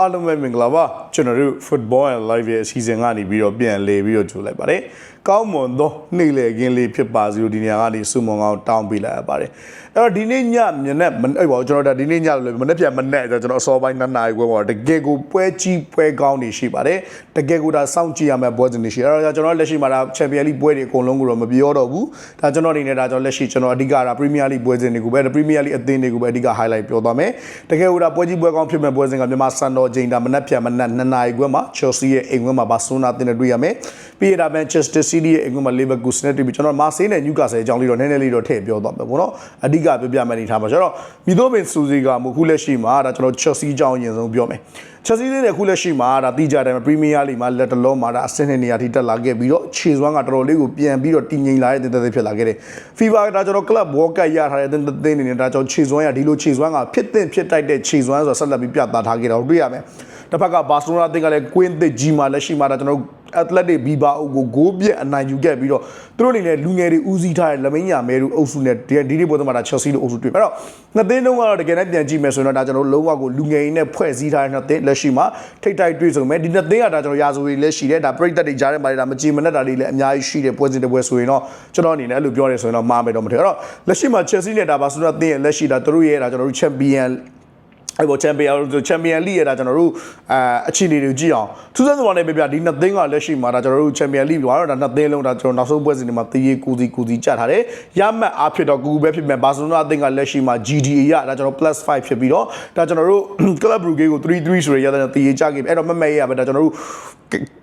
အားလုံးပဲမင်္ဂလာပါကျွန်တော်တို့ Football and Live ရဲ့အစီအစဉ်ကနေပြီးတော့ပြန်လေပြီးတော့ကြိုလိုက်ပါတယ်ကောင်းမွန်သောနေ့လည်ခင်းလေးဖြစ်ပါစေလို့ဒီနေရာကနေစုမုံကောင်းတောင်းပေးလိုက်ရပါတယ်အဲ့တော့ဒီနေ့ညမနေ့မနေ့ပေါ့ကျွန်တော်တို့ဒီနေ့ညလို့မနေ့ပြန်မနေ့ကျွန်တော်အစောပိုင်းနှစ်နာရီခွဲပေါ့တကယ်ကိုပွဲကြီးပွဲကောင်းနေရှိပါတယ်တကယ်ကိုဒါစောင့်ကြည့်ရမယ့်ပွဲစဉ်တွေရှိအဲ့တော့ကျွန်တော်လက်ရှိမှာဒါ Champions League ပွဲတွေအကုန်လုံးကိုတော့မပြောတော့ဘူးဒါကျွန်တော်အနေနဲ့ဒါကျွန်တော်လက်ရှိကျွန်တော်အဓိကဒါ Premier League ပွဲစဉ်တွေကိုပဲ Premier League အသင်းတွေကိုပဲအဓိက highlight ပြောသွားမယ်တကယ်ကိုဒါပွဲကြီးပွဲကောင်းဖြစ်မဲ့ပွဲစဉ်ကမြန်မာစံတော်ချိန်ဒါမနေ့ပြန်မနေ့နှစ်နာရီခွဲမှာ Chelsea ရဲ့အိမ်ခွဲမှာ Barcelona အသင်းနဲ့တွေ့ရမယ်ပြီးရတာ Manchester City ရဲ့အိမ်ခွဲမှာ Leverkusen နဲ့တွေ့ပြီးကျွန်တော် Marseille နဲ့ Newcastle အကြောင်းလေးတော့နည်းနည်းလေးတော့ထည့်ပြောသွားမယ်ပေါ့နော်အဓိကပြောပြမယ်အနေထားပါကျွန်တော်မိသောပင်စူစီကမခုလက်ရှိမှာဒါကျွန်တော် Chelsea အကြောင်းအရင်ဆုံးပြောမယ် Chelsea နဲ့ခုလက်ရှိမှာဒါတိကျတယ် Premier League မှာလက်တလုံးမှာဒါအဆင့်နှစ်နေရာထိတက်လာခဲ့ပြီးတော့ခြေစွမ်းကတော်တော်လေးကိုပြန်ပြီးတော့တည်ငြိမ်လာတဲ့တင်သက်ဖြစ်လာခဲ့တယ် FIFA ဒါကျွန်တော် Club World Cup ရထားတဲ့တင်သက်နေနေတာကျွန်တော်ခြေစွမ်းရဒီလိုခြေစွမ်းကဖြစ်တဲ့ဖြစ်တိုက်တဲ့ခြေစွမ်းဆိုတော့ဆက်လက်ပြီးပြသထားခဲ့တာကိုတွေ့ရမယ် တစ်ဖက်ကဘာစီလိုနာအသင်းကလည်းကွင်းသစ်ကြီးမှာလက်ရှိမှာဒါကျွန်တော် Athletic Bilbao ကိုဂိုးပြက်အနိုင်ယူခဲ့ပြီးတော့သူတို့အနေနဲ့လူငယ်တွေဦးစီးထားတဲ့လမိန်ညာမဲတို့အုပ်စုနဲ့ဒီဒီပွဲမှာဒါ Chelsea တို့အုပ်စုတွေ့အဲ့တော့နှစ်သင်းလုံးကတော့တကယ်နဲ့ပြန်ကြည့်မယ်ဆိုရင်တော့ဒါကျွန်တော်လုံးဝကိုလူငယ်ရင်းနဲ့ဖွဲ့စည်းထားတဲ့နှစ်သင်းလက်ရှိမှာထိတ်တိုက်တွေ့ဆုံမယ်ဒီနှစ်သင်းကဒါကျွန်တော်ရာဇဝေလည်းရှိတယ်ဒါပရိသတ်တွေကြားထဲမှာဒါမကြည်မနဲ့တာတွေလည်းအများကြီးရှိတယ်ပွဲစဉ်တစ်ပွဲဆိုရင်တော့ကျွန်တော်အနေနဲ့အဲ့လိုပြောရဲဆိုရင်တော့မှားမယ်တော့မထင်အဲ့တော့လက်ရှိမှာ Chelsea နဲ့ဒါဘာဆိုတော့သင်းရဲ့လက်ရှိဒါသူတို့ရဲ့ဒါကျွန်တော်တို့ Champion အဲ့ပေါ်ချန်ပီယံချန်ပီယံလိရတာကျွန်တော်တို့အာအခြေအနေတွေကြည့်အောင်ထူးဆန်းစွာနဲ့ပြပြဒီနှစ်သင်းကလက်ရှိမှာဒါကျွန်တော်တို့ချန်ပီယံလိဘာလို့ဒါနှစ်သင်းလုံးဒါကျွန်တော်နောက်ဆုံးပွဲစဉ်တွေမှာတည်ရကူစီကူစီကြထားတယ်ရမှတ်အားဖြစ်တော့ကူကူပဲဖြစ်မဲ့ဘာစီလိုနာအသင်းကလက်ရှိမှာ GDA ရဒါကျွန်တော် +5 ဖြစ်ပြီးတော့ဒါကျွန်တော်တို့ Club Brugge ကို3-3ဆိုရရတဲ့တည်ရကြခဲ့ပြီအဲ့တော့မမဲရပဲဒါကျွန်တော်တို့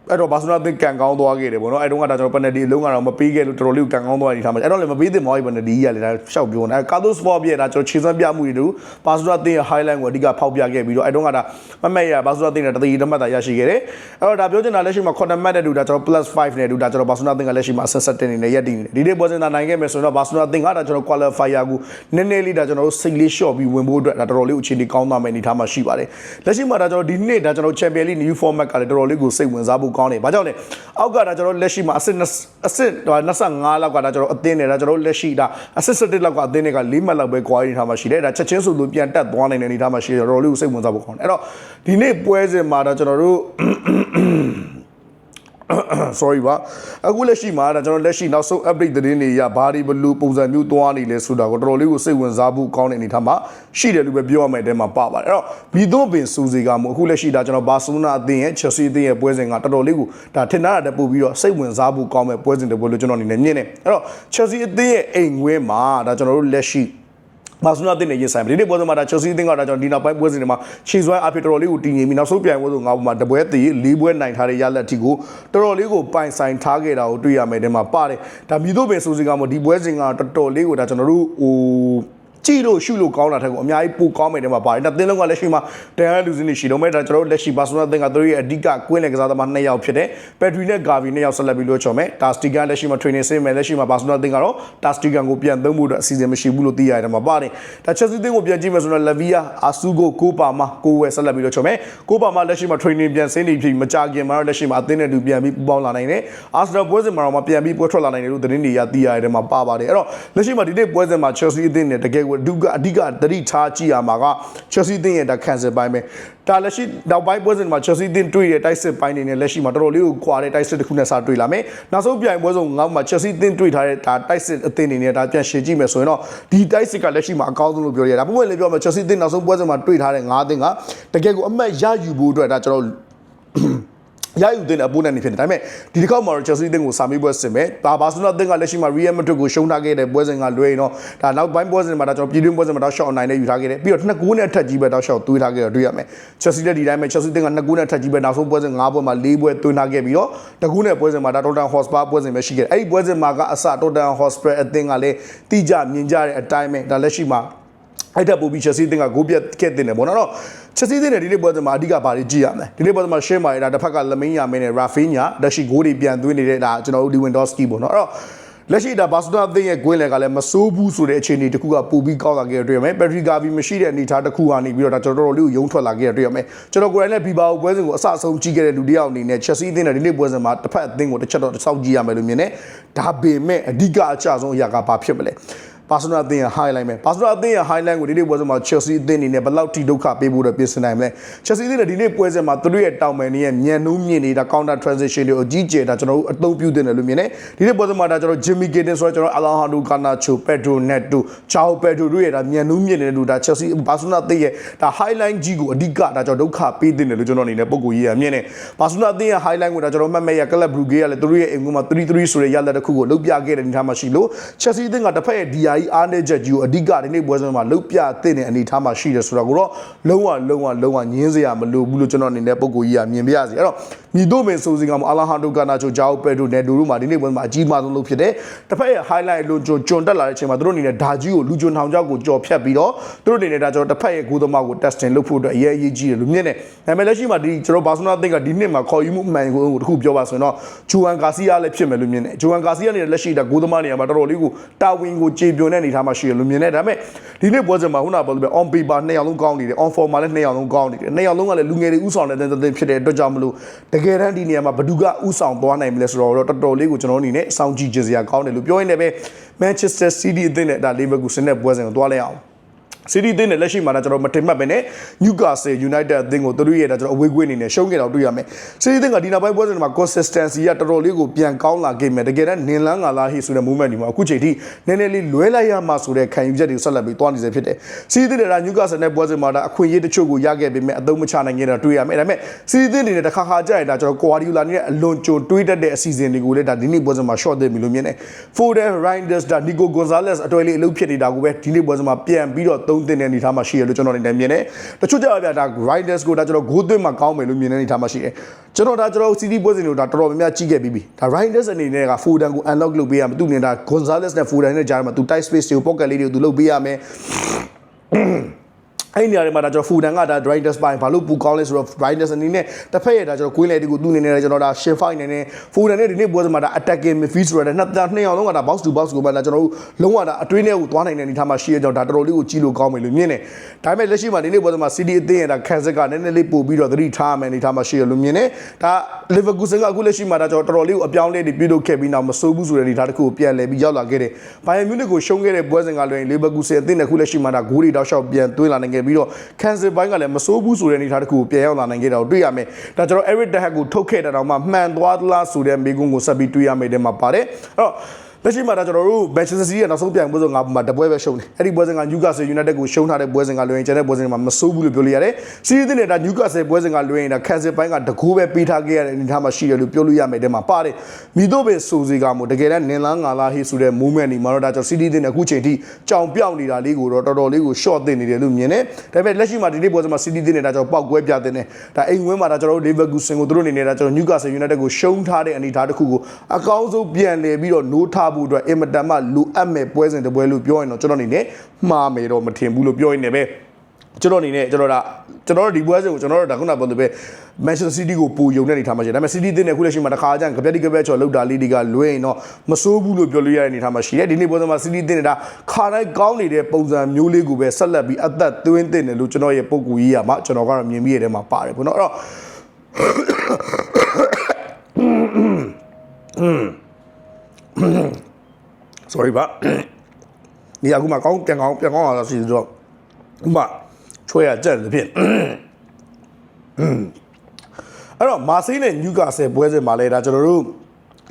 အဲ့တော့ဘာစီလိုနာအသင်းကန်ကောင်းသွားခဲ့တယ်ပေါ့နော်အဲ့တုန်းကဒါကျွန်တော် penalty အလုံးကတော့မပေးခဲ့လို့တော်တော်လေးကန်ကောင်းသွားနေထားမှာအဲ့တော့လည်းမပေးသင့်ပါဘူး penalty ကြီးရလေဒါရှောက်ပြောနေအဲ့ Carlos Sport ပြည့်ဒါကျွန်တော်ခြေစွမ်းပြမှုတွေတို့ဘာစီလိုနာအသင်းရဲ့ highlight ကိုအဓိကဖောက်ပြခဲ့ပြီးတော့အဲ့တုန်းကဒါမမဲရဘာစီလိုနာအသင်းနဲ့တတိယတမတ်တာရရှိခဲ့တယ်အဲ့တော့ဒါပြောချင်တာလက်ရှိမှာ quarter match နဲ့တူဒါကျွန်တော် +5 နဲ့တူဒါကျွန်တော်ဘာစီလိုနာအသင်းကလက်ရှိမှာဆက်ဆက်တင်နေနေရက်တည်နေတယ်ဒီနေ့ပွဲစဉ်သာနိုင်ခဲ့မယ်ဆိုတော့ဘာစီလိုနာအသင်းကဒါကျွန်တော် qualifier ကိုနည်းနည်းလေးဒါကျွန်တော်တို့စိတ်လေးလျှော့ပြီးဝင်ဖို့အတွက်ဒါတော်တော်လေးအခြေအနေကောင်းသွားမယ်အနေထားမှာရှိပါတယ်လက်ရှိမှာဒါကျွန်တော်ဒီနေ့ဒါကျွန်တော် Champion League new format ကလည်းတော်တော်လေးကိုစိတ်ဝင်စားဖို့ကောင်းတယ်ဘာကြောင့်လဲအောက်ကဒါကျွန်တော်လက်ရှိမှာအဆင့်အဆင့်25လောက်ကဒါကျွန်တော်အသင်းနဲ့ဒါကျွန်တော်လက်ရှိဒါအဆင့်17လောက်ကအသင်းတွေက၄မှတ်လောက်ပဲ quality ထားမှာရှိတယ်ဒါချက်ချင်းဆိုလို့ပြန်တက်သွားနိုင်တဲ့အနေထားမှာရှိတယ်တော်တော်လေးကိုစိတ်ဝင်စားဖို့ကောင်းတယ်အဲ့တော့ဒီနေ့ပွဲစဉ်မှာဒါကျွန်တော်တို့ sorry ပါအခုလက်ရှိမှာဒါကျွန်တော်လက်ရှိနောက်ဆုံး update သတင်းတွေရဘာတွေဘလို့ပုံစံမျိုးသွားနေလဲဆိုတာကိုတော်တော်လေးကိုစိတ်ဝင်စားဖို့ကောင်းတဲ့အနေထားမှာရှိတယ်လို့ပဲပြောရမယ်အဲမှာပါပါတယ်အဲ့တော့မီတို့ပင်စူစီကမို့အခုလက်ရှိဒါကျွန်တော်ဘာစီလိုနာအသင်းရဲ့ Chelsea အသင်းရဲ့ပွဲစဉ်ကတော်တော်လေးကိုဒါထင်တာတက်ပို့ပြီးတော့စိတ်ဝင်စားဖို့ကောင်းမဲ့ပွဲစဉ်တွေလို့ကျွန်တော်အနေနဲ့မြင်တယ်အဲ့တော့ Chelsea အသင်းရဲ့အိမ်ဝဲမှာဒါကျွန်တော်တို့လက်ရှိ ဘာစနာတင်နေရင်ဆိုင်ဒီနေ့ပွဲစဉ်မှာဒါ Chelsea အသင်းကဒါကျွန်တော်ဒီနောက်ပိုင်းပွဲစဉ်တွေမှာခြေစွမ်းအဖြစ်တော်တော်လေးကိုတည်ငြိမ်ပြီးနောက်ဆုံးပြိုင်ပွဲဆိုငါ့ဘုံမှာတပွဲတည်၄ပွဲနိုင်ထားတဲ့ရလက်တီကိုတော်တော်လေးကိုပိုင်ဆိုင်ထားခဲ့တာကိုတွေ့ရမယ်တဲ့မှာပါတယ်ဒါမြည်တို့ပင်ဆိုစီကမှဒီပွဲစဉ်ကတော်တော်လေးကိုဒါကျွန်တော်တို့ဟို ကြည့်လို့ရှုလို့ကောင်းတာထက်ကိုအများကြီးပိုကောင်းမယ်တဲ့မှာပါတယ်။ဒါသင်းလုံးကလက်ရှိမှာတန်ရလူစင်းနေရှိတော့မဲ့ဒါကျွန်တော်တို့လက်ရှိဘာစနာသင်းကသူတို့ရဲ့အဓိကကွင်းလယ်ကစားသမား၂ယောက်ဖြစ်တဲ့ပက်ထရီနဲ့ဂါဗီ၂ယောက်ဆက်လက်ပြီးလို့ချော်မယ်။တာစတီကန်လက်ရှိမှာ training ဆင်းမယ်လက်ရှိမှာဘာစနာသင်းကတော့တာစတီကန်ကိုပြန်သုံးဖို့အတွက်အစီအစဉ်မရှိဘူးလို့သိရတယ်မှာပါတယ်။ဒါချက်စီသင်းကိုပြန်ကြည့်မယ်ဆိုတော့လဗီယာအာဆူကိုကိုပါမာကိုဝယ်ဆက်လက်ပြီးလို့ချော်မယ်။ကိုပါမာလက်ရှိမှာ training ပြန်ဆင်းနေပြီမကြခင်မှာတော့လက်ရှိမှာအသင်းနဲ့တူပြန်ပြီးပူးပေါင်းလာနိုင်တယ်။အာဆနယ်ပွဲစဉ်မှာတော့ပြန်ပြီးပွဲထွက်လာနိုင်တယ်လို့သတင်းတွေရသိရတယ်မှာပါပါတယ်။အဲ့တော့လက်ရှိမှာဒီနေ့ပွဲစဉ်မှာ Chelsea အသင်းနဲ့တကယ်ကိုအဓိကအဓိကတတိထားကြည့်ရမှာက Chelsea အသင်းရဲ့ဒါ cancel ပိုင်းပဲဒါလက်ရှိနောက်ပိုင်းပွဲစဉ်မှာ Chelsea အသင်းတွေ့တဲ့တိုက်စစ်ပိုင်းတွေနဲ့လက်ရှိမှာတော်တော်လေးကိုကွာတဲ့တိုက်စစ်တစ်ခုနဲ့စတွေ့လာမယ်နောက်ဆုံးပြိုင်ပွဲဆုံးငါ့မှာ Chelsea အသင်းတွေ့ထားတဲ့ဒါတိုက်စစ်အသင်းတွေနဲ့ဒါပြန်ရှင်းကြည့်မယ်ဆိုရင်တော့ဒီတိုက်စစ်ကလက်ရှိမှာအကောင်းဆုံးလို့ပြောရတာပုံမှန်လေးပြောမယ် Chelsea အသင်းနောက်ဆုံးပွဲစဉ်မှာတွေ့ထားတဲ့၅အသင်းကတကယ်ကိုအမှတ်ရယူဖို့အတွက်ဒါကျွန်တော် ရယူတဲ့အပိုးနဲ့နေဖြစ်တယ်ဒါပေမဲ့ဒီတစ်ခေါက်မှာတော့ Chelsea အသင်းကိုစာမေးပွဲဆင်မယ်။ဒါဘာစီလိုနာအသင်းကလက်ရှိမှာ Real Madrid ကိုရှုံးထားခဲ့တဲ့ပွဲစဉ်ကလွဲရင်တော့ဒါနောက်ပိုင်းပွဲစဉ်မှာဒါကျွန်တော်ပြည်တွင်းပွဲစဉ်မှာတော့ shot နိုင်နဲ့ယူထားခဲ့တယ်။ပြီးတော့နှစ်ကူးနဲ့အထက်ကြီးပဲတော့ shot သွေးထားခဲ့တော့တွေ့ရမယ်။ Chelsea လည်းဒီတိုင်းပဲ Chelsea အသင်းကနှစ်ကူးနဲ့အထက်ကြီးပဲနောက်ဆုံးပွဲစဉ်၅ပွဲမှာ၄ပွဲသွင်းထားခဲ့ပြီးတော့တကူးနဲ့ပွဲစဉ်မှာဒါ Tottenham Hotspur ပွဲစဉ်ပဲရှိခဲ့တယ်။အဲ့ဒီပွဲစဉ်မှာကအစ Tottenham Hotspur အသင်းကလည်းတိကျမြင်ကြတဲ့အတိုင်းပဲဒါလက်ရှိမှာအဲ့တက်ပို့ပြီး Chelsea အသင်းကဂိုးပြတ်ခဲ့တင်တယ်ပေါ့နော်။ Chelsea အသင်းနဲ့ဒီနေ့ပွဲစဉ်မှာအဓိကဘာတွေကြည့်ရမလဲ။ဒီနေ့ပွဲစဉ်မှာရှင်းပါရတာတစ်ဖက်ကလမင်းယာမင်းနဲ့ Rafinha လက်ရှိဂိုးတွေပြန်သွင်းနေတဲ့ဒါကျွန်တော်တို့ Lewandowski ပေါ့နော်။အဲ့တော့လက်ရှိဒါဘာစတာအသင်းရဲ့ဂွင်းလယ်ကလည်းမစိုးဘူးဆိုတဲ့အခြေအနေတစ်ခုကပိုပြီးကောက်လာခဲ့တွေ့ရမယ်။ဘက်ထရီဂါဗီမရှိတဲ့အနေအထားတစ်ခုကနေပြီးတော့ဒါကျွန်တော်တို့လေးကိုယုံထွက်လာခဲ့တွေ့ရမယ်။ကျွန်တော်ကိုယ်တိုင်လည်းဘီဘာကိုပွဲစဉ်ကိုအဆအဆုံးကြည့်ခဲ့တဲ့လူတစ်ယောက်အနေနဲ့ Chelsea အသင်းနဲ့ဒီနေ့ပွဲစဉ်မှာတစ်ဖက်အသင်းကိုတစ်ချက်တော့စောင့်ကြည့်ရမယ်လို့မြင်တယ်။ဒါပေမဲ့အဓိကအကျဆုံးအရာကဘာဖြစ်မလဲ။ ဘာစီလိုနာအသင်းရဲ့ highlight ပဲဘာစီလိုနာအသင်းရဲ့ highlight ကိုဒီနေ့ပွဲစဉ်မှာ Chelsea အသင်းအနေနဲ့ဘယ်လောက်ထိဒုက္ခပေးဖို့တော့ပြင်ဆင်နိုင်မလဲ Chelsea အသင်းနဲ့ဒီနေ့ပွဲစဉ်မှာသူတို့ရဲ့တောင်ပန်တွေရဲ့မြန်နှုံးမြင့်နေတာ counter transition တွေကိုအကြီးကျယ်ဒါကျွန်တော်တို့အသုံးပြုတင်တယ်လို့မြင်တယ်ဒီနေ့ပွဲစဉ်မှာဒါကျွန်တော် Jimmy Giddens ဆိုတော့ကျွန်တော် Alejandro Garnacho Pedro Neto Joao Pedro တို့ရဲ့ဒါမြန်နှုံးမြင့်နေတဲ့လူဒါ Chelsea ဘာစီလိုနာအသင်းရဲ့ဒါ highlight ကြီးကိုအဓိကဒါကျွန်တော်ဒုက္ခပေးတင်တယ်လို့ကျွန်တော်အနေနဲ့ပုံကိုကြီးရမြင်တယ်ဘာစီလိုနာအသင်းရဲ့ highlight ကိုဒါကျွန်တော်မှတ်မဲ့ရ Club Brugge ကလည်းသူတို့ရဲ့အိမ်ကွင်းမှာ3-3ဆိုတဲ့ရလဒ်တစ်ခုကိုလုပ်ပြခဲ့တဲ့အနေအထားမှာရှိလို့ Chelsea အသင်းကတစ်ဖက်ရဲ့ DI အားနည်းချက်ကြီးကိုအဓိကဒီနေ့ပွဲစဉ်မှာလုပ်ပြတဲ့အနေအထားမှာရှိတယ်ဆိုတော့ကိုတော့လုံးဝလုံးဝလုံးဝညင်းစရာမလိုဘူးလို့ကျွန်တော်အနေနဲ့ပုံကိုကြီးရမြင်ပြရစီအဲ့တော့မြည်တို့မင်းဆိုစီကမှာအာလာဟန်ဒိုကာနာချိုဂျာအိုပက်ဒိုနဲ့ဒိုတို့မှာဒီနေ့ပွဲမှာအကြီးမားဆုံးလုပ်ဖြစ်တယ်တစ်ဖက်ရဲ့ highlight လို့ကျွန်ကျွန်တက်လာတဲ့အချိန်မှာသူတို့အနေနဲ့ဒါကြီးကိုလူကျွန်ထောင်ချောက်ကိုကြော်ဖြတ်ပြီးတော့သူတို့အနေနဲ့ဒါကျွန်တော်တစ်ဖက်ရဲ့ဂိုးသမားကို testing လုပ်ဖို့အတွက်အရေးအရေးကြီးတယ်လို့မြင်တယ်ဒါပေမဲ့လက်ရှိမှာဒီကျွန်တော်ဘာစနာသင်ကဒီနှစ်မှာခေါ်ယူမှုအမှန်ကိုတခုပြောပါဆိုရင်တော့ဂျူဝမ်ဂါစီယာလည်းဖြစ်မယ်လို့မြင်တယ်ဂျူဝမ်ဂါစီယာအနေနဲ့လက်ရှိဒါဂိုးသမားနေရာမှာတော်တော်လေးကိုတာဝန်ကိုကြေပြွန်တဲ့အနေအထားမှာရှိတယ်လို့မြင်တယ်ဒါပေမဲ့ဒီနေ့ပွဲစဉ်မှာခုနကပြောလို့ပဲ on paper နှစ်ယောက်လုံးကောင်းနေတယ် on form မှာလည်းနှစ်ယောက်လုံးကောင်းနေတယ်နှစ်ယောက်လုံးကလည်းလူငယ်တွေဥဆောင်တဲ့တဲ့တဲ့ဖြစ်တဲ့အတွက်ကြောင့်မလို့တကယ်တမ်းဒီနေရာမှာဘဒုကဥဆောင်သွားနိုင်မလဲဆိုတော့တော်တော်လေးကိုကျွန်တော်အနေနဲ့အဆောင်ကြည့်ကြစရာကောင်းတယ်လို့ပြောရင်းနဲ့ပဲ Manchester City အသင်းနဲ့ဒါ Liverpool ဆင်းတဲ့ပွဲစဉ်ကိုသွားလိုက်အောင် စီးတီးတင်းနဲ့လက်ရှိမှာတော့ကျွန်တော်မတင်မှတ်ပဲနဲ့ Newcastle United အသင်းကိုသူတို့ရဲ့ဒါကျွန်တော်အဝေးကွင်းအနေနဲ့ရှုံးခဲ့တော့တွေ့ရမယ်။စီးတီးတင်းကဒီနောက်ပိုင်းပွဲစဉ်မှာ consistency ကတော်တော်လေးကိုပြန်ကောင်းလာခဲ့မယ်။တကယ်တမ်းနင်လန်းကလာဟိဆိုတဲ့ movement ဒီမှာအခုချိန်ထိနည်းနည်းလေးလွဲလိုက်ရမှဆိုတဲ့ခံယူချက်တွေကိုဆက်လက်ပြီးသွားနေစေဖြစ်တယ်။စီးတီးတင်းက Newcastle နဲ့ပွဲစဉ်မှာဒါအခွင့်အရေးတချို့ကိုရခဲ့ပေမဲ့အသုံးမချနိုင်ခဲ့တာတွေ့ရမယ်။ဒါပေမဲ့စီးတီးတင်းအနေနဲ့တစ်ခါခါကြာရင်ဒါကျွန်တော် Guardiola နဲ့အလွန်ကြုံတွေးတတ်တဲ့အစီအစဉ်တွေကိုလည်းဒါဒီနေ့ပွဲစဉ်မှာ short သိပြီလို့မြင်တယ်။ Foden, Reinders ဒါ Nico Gonzalez အတွေ့အလေးအလုပ်ဖြစ်နေတာကိုပဲဒီနေ့ပွဲစဉ်မှာပြန်ပြီးတော့သုံးသင့်တဲ့အနေအထားမှာရှိရလို့ကျွန်တော်အနေနဲ့မြင်တယ်။တချို့ကြပါဗျာဒါ Riders ကိုဒါကျွန်တော်ဂိုးသွင်းမှာကောင်းမယ်လို့မြင်တဲ့အနေအထားမှာရှိတယ်။ကျွန်တော်ဒါကျွန်တော် CD ပွဲစဉ်ကိုဒါတော်တော်များများကြည့်ခဲ့ပြီးပြီ။ဒါ Riders အနေနဲ့က Foden ကို unlock လုပ်ပေးရမယ်။သူနဲ့ဒါ Gonzalez နဲ့ Foden နဲ့ကြားမှာသူ tight space တွေကို pocket လေးတွေကိုသူလုပ်ပေးရမယ်။ အဲ့ဒီနေရာတွေမှာဒါကျွန်တော်ဖူဒန်ကဒါ Riders ပိုင်းဘာလို့ပူကောင်းလဲဆိုတော့ Riders အနေနဲ့တစ်ဖက်ရဲ့ဒါကျွန်တော်ကွင်းလေတွေကိုသူ့အနေနဲ့ကျွန်တော်ဒါ shift fight နေနေဖူဒန်နဲ့ဒီနေ့ပွဲစဉ်မှာဒါ attacking midfield ဆိုတဲ့နှစ်သားနှစ်ယောက်လုံးကဒါ box to box ကိုမှဒါကျွန်တော်တို့လုံးဝဒါအတွင်းထဲကိုသွားနိုင်တဲ့အနေအထားမှာရှိရကြောင်းဒါတော်တော်လေးကိုကြီးလို့ကောင်းမယ်လို့မြင်တယ်ဒါပေမဲ့လက်ရှိမှာဒီနေ့ပွဲစဉ်မှာ City အသင်းရဲ့ဒါခံစစ်ကနည်းနည်းလေးပို့ပြီးတော့သတိထားမယ်အနေအထားမှာရှိရလို့မြင်တယ်ဒါ Leverkusen ကအခုလက်ရှိမှာဒါကျွန်တော်တော်တော်လေးကိုအပြောင်းလဲတွေပြုလုပ်ခဲ့ပြီးနောက်မဆိုးဘူးဆိုတဲ့အနေအထားတစ်ခုကိုပြန်လဲပြီးရောက်လာခဲ့တယ်။ Bayern Munich ကိုရှုံးခဲ့တဲ့ပွဲစဉ်ကလွယ် Leverkusen အသင်းနဲ့အခုလက်ရှိမှာဒါဂိုးတွေတောက်လျှောက်ပြန်သွင်းလာနိုင်ခဲ့ပြီးတော့ Cancel ဘိုင်းကလည်းမစိုးဘူးဆိုတဲ့အနေအထားတစ်ခုကိုပြန်ရောက်လာနိုင်ခဲ့တာကိုတွေ့ရမယ်။ဒါကျွန်တော် Eric Ten Hag ကိုထုတ်ခဲ့တဲ့တော့မှမှန်သွားသလားဆိုတဲ့မေးခွန်းကိုဆက်ပြီးတွေ့ရမယ်တဲ့မှာပါတယ်။အဲ့တော့ လက်ရှိမှာဒါကျွန်တော်တို့ Manchester City ရဲ့နောက်ဆုံးပြိုင်ပွဲစဉ်ငါမှာတပွဲပဲရှုံးတယ်။အဲ့ဒီပွဲစဉ်က Newcastle United ကိုရှုံးထားတဲ့ပွဲစဉ်ကလွယ်ရင်ကျန်တဲ့ပွဲစဉ်မှာမစိုးဘူးလို့ပြောလို့ရတယ်။ City နဲ့ဒါ Newcastle ပွဲစဉ်ကလွယ်ရင်ဒါ Cancel ဘိုင်းကတကူပဲပေးထားခဲ့ရတဲ့အနေအထားမှာရှိတယ်လို့ပြောလို့ရမယ်တဲ့မှာပါတယ်။မိတို့ပဲဆိုစီကမို့တကယ်တမ်းနင်လန်းငါလာဟေးဆိုတဲ့ movement ဒီမှာတော့ဒါကျွန်တော် City နဲ့အခုချိန်ထိကြောင်ပြောက်နေတာလေးကိုတော့တော်တော်လေးကို short တင်နေတယ်လို့မြင်တယ်။ဒါပေမဲ့လက်ရှိမှာဒီနေ့ပွဲစဉ်မှာ City နဲ့ဒါကျွန်တော်ပောက်ကွဲပြတဲ့နေဒါအိမ်ဝင်းမှာဒါကျွန်တော်တို့ Leverkusen ကိုသူတို့အနေနဲ့ဒါကျွန်တော် Newcastle United ကိုရှုံးထားတဲ့အနေအထားတစ်ခုကိုအကောင်းဆုံးပြန်လည်ပြီးတော့နိုးထားဖို့အတွက်အင်မတန်မှလိုအပ်မဲ့ပွဲစဉ်တစ်ပွဲလို့ပြောရင်တော့ကျွန်တော်အနေနဲ့မှားမယ်တော့မထင်ဘူးလို့ပြောရင်လည်းပဲကျွန်တော်အနေနဲ့ကျွန်တော်ဒါကျွန်တော်တို့ဒီပွဲစဉ်ကိုကျွန်တော်တို့ဒါခုနပြောလို့ပဲ Manchester City ကိုပူယုံတဲ့အနေထားမှာရှိတယ်ဒါပေမဲ့ City တင်းနဲ့ခုလက်ရှိမှာတစ်ခါကျရင်ကြပြက်တိကြပြက်ချော်လောက်တာလေးတွေကလွဲရင်တော့မစိုးဘူးလို့ပြောလို့ရတဲ့အနေထားမှာရှိတယ်ဒီနေ့ပွဲစဉ်မှာ City တင်းနဲ့ဒါခါတိုင်းကောင်းနေတဲ့ပုံစံမျိုးလေးကိုပဲဆက်လက်ပြီးအသက်သွင်းတင်တယ်လို့ကျွန်တော်ရဲ့ပုံကူကြီးရမှာကျွန်တော်ကတော့မြင်မိရတဲ့မှာပါတယ်ဘုနော်အဲ့တော့ sorry ပါနေရာကူမှာကောင်းပြန်ကောင်းပြန်ကောင်းလာတော့ရှိတော့ဥမာချွဲရကြက်တယ်ဖြစ်အဲ့တော့မာဆေးနဲ့နျူကာဆယ်ပွဲစဉ်မှာလဲဒါကျွန်တော်တို့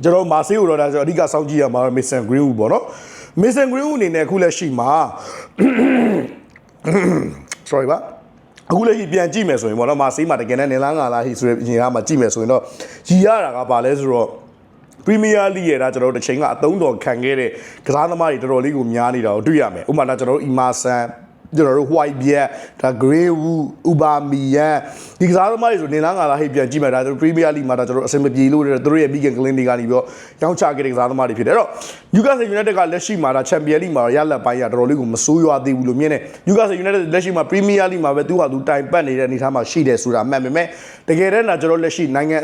ကျွန်တော်မာဆေးကိုတော့ဒါကျွန်တော်အဓိကစောင့်ကြည့်ရမှာမစ်ဆန်ဂရင်းဦးပေါ့နော်မစ်ဆန်ဂရင်းဦးအနေနဲ့အခုလက်ရှိမှာ sorry ပါအခုလည်းပြန်ကြည့်မယ်ဆိုရင်ပေါ့နော်မာဆေးမှာတကယ်နဲ့နေလားငါလားဟိဆိုတဲ့ရင်ကမှကြည့်မယ်ဆိုရင်တော့ရီရတာကဘာလဲဆိုတော့ ပရီးမီးယားလိရဲ့ဒါကျွန်တော်တို့တစ်ချိန်ကအသုံးတော်ခံခဲ့တဲ့ကစားသမားတွေတော်တော်လေးကိုများနေတာကိုတွေ့ရမယ်ဥပမာဒါကျွန်တော်တို့အီမာဆန်ကျွန်တော်တို့ white beard ဒါ grey wood ubamiyan ဒီကစားသမားတွေဆိုနေလားငါလားဟိပြန်ကြည့်မယ်ဒါကျွန်တော် premier league မှာဒါကျွန်တော်အဆင်မပြေလို့တဲ့သူတို့ရဲ့ big clean တွေကနေပြီးတော့ရောင်းချခဲ့တဲ့ကစားသမားတွေဖြစ်တယ်အဲ့တော့ Newcastle United ကလက်ရှိမှာဒါ Champions League မှာရလက်ပိုင်းရတော်တော်လေးကိုမဆိုးရွားသေးဘူးလို့မြင်တယ် Newcastle United လက်ရှိမှာ Premier League မှာပဲသူ့ဟာသူတိုင်ပတ်နေတဲ့အနေအထားမှာရှိတယ်ဆိုတာမှန်ပေမဲ့တကယ်တမ်းကကျွန်တော်လက်ရှိနိုင်ငံ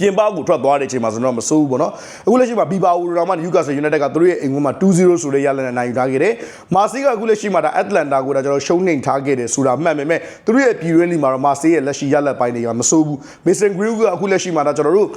ပြင်ပကိုထွက်သွားတဲ့အချိန်မှာဆိုတော့မစိုးဘူးပေါ့နော်အခုလက်ရှိမှာဘီဘာဝူရောမှ Newcastle United ကသူတို့ရဲ့အိမ်ကွန်းမှာ2-0ဆိုတဲ့ရလဒ်နဲ့နိုင်ယူထားခဲ့တယ်မာစီကအခုလက်ရှိမှာဒါ Atlanta ကိုဒါကျွန်တော်ရှုံးနှိမ်ထားခဲ့တယ်ဆိုတာမှန်ပေမဲ့သူတို့ရဲ့ပြည်တွင်းလီမှာတော့မာစီရဲ့လက်ရှိရလဒ်ပိုင်းတွေကမစိုးဘူး Mason Greenwood ကအခုလက်ရှိမှာဒါကျွန်တော်တို့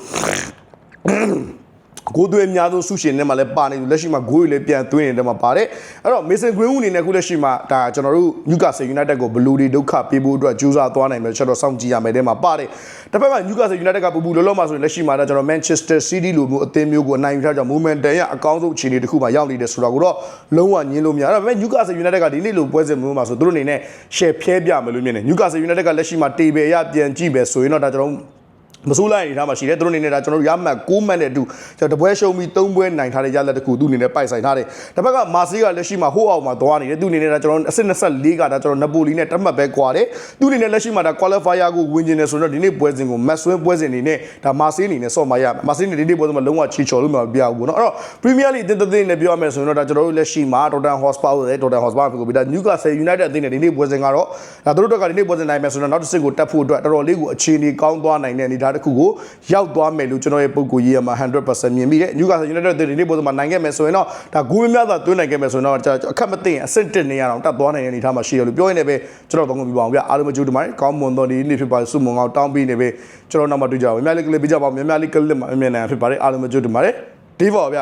ဂိုးသွင်းအများဆုံးဆုရှင်နဲ့မှလည်းပါနေသူလက်ရှိမှာဂိုးတွေလည်းပြန်သွင်းနေတဲ့မှာပါတယ်အဲ့တော့ Mason Greenwood အနေနဲ့ခုလက်ရှိမှာဒါကျွန်တော်တို့ Newcastle United ကိုဘလူးတွေဒုက္ခပေးဖို့အတွက်ကြိုးစားသွားနိုင်မယ်ကျွန်တော်စောင့်ကြည့်ရမယ်တဲ့မှာပါတယ်တစ်ဖက်က Newcastle United ကပူပူလောလောမှာဆိုရင်လက်ရှိမှာဒါကျွန်တော် Manchester City လိုမျိုးအသင်းမျိုးကိုအနိုင်ယူထားကြောင့် momentum ရအကောင်းဆုံးအခြေအနေတစ်ခုမှာရောက်နေတယ်ဆိုတော့ကိုတော့လုံးဝညင်းလို့မရအဲ့ဒါပေမဲ့ Newcastle United ကဒီနေ့လိုပွဲစဉ်မျိုးမှာဆိုသူတို့အနေနဲ့ share ဖျဲပြမယ်လို့မြင်တယ် Newcastle United ကလက်ရှိမှာ table ရပြန်ကြည့်ပဲဆိုရင်တော့ဒါကျွန်တော် မစိုးလိုက်အနေထားမှာရှိတယ်သူတို့အနေနဲ့ဒါကျွန်တော်တို့ရမှတ်6မှတ်နဲ့အတူကျွန်တော်တပွဲရှုံးပြီး3ပွဲနိုင်ထားတဲ့ရလက်တစ်ခုသူ့အနေနဲ့ပိုက်ဆိုင်ထားတယ်တစ်ဘက်ကမာဆေးကလက်ရှိမှာဟိုးအောင်မှာသွားနေတယ်သူ့အနေနဲ့ဒါကျွန်တော်အဆင့်24ကဒါကျွန်တော်နပိုလီနဲ့တက်မှတ်ပဲကွာတယ်သူ့အနေနဲ့လက်ရှိမှာဒါ qualifier ကိုဝင်ကျင်နေဆိုတော့ဒီနေ့ပွဲစဉ်ကို match win ပွဲစဉ်အနေနဲ့ဒါမာဆေးအနေနဲ့ဆော့မရမာဆေးအနေနဲ့ဒီနေ့ပွဲစဉ်မှာလုံးဝချီချော်လို့မပြဘူးပေါ့နော်အဲ့တော့ Premier League အသင်းတစ်သင်းနဲ့ပြောရမယ်ဆိုရင်တော့ဒါကျွန်တော်တို့လက်ရှိမှာ Tottenham Hotspur ကိုလည်း Tottenham Hotspur ဖြစ်ကိုပြီးဒါ Newcastle United အသင်းနဲ့ဒီနေ့ပွဲစဉ်ကတော့ဒါတို့တို့ကဒီနေ့ပွဲစဉ်နိုင်မယ်ဆိုတော့နောက်တစ်ဆင့်ကိုတက်ဖို့အတွက်တော်တော်လေးကိုအခြေအနေကောင်းသွားနိုင်တဲ့အနေထားတစ်ခုကိုရောက်သွားမယ်လို့ကျွန်တော်ရဲ့ပုံကိုရေးရမှာ100%မြင်မိတယ် Newcastle United အသင်းဒီနေ့ပွဲစဉ်မှာနိုင်ခဲ့မယ်ဆိုရင်တော့ဒါဂိုးများများသာသွင်းနိုင်ခဲ့မယ်ဆိုရင်တော့ကျွန်တော်အခက်မသိရင်အဆင့်1နေရအောင်တက်သွားနိုင်တဲ့အနေအထားမှာရှိရလို့ပြောရင်းနဲ့ပဲကျွန်တော်တောင်းကုန်ပြပါအောင်ဗျအားလုံးမကြိုးတမိုင်းကောင်းမွန်သောဒီနေ့ဖြစ်ပါစုမုံအောင်တောင်းပြီးနေပဲကျွန်တော်နောက်မှတွေ့ကြပါမယ်များလေးကလေးပြကြပါဦးများများလေးကလေးမှာအမြင်နိုင်ဖြစ်ပါတယ်အားလုံးမကြိုးတမိုင်းဒီပါဗျ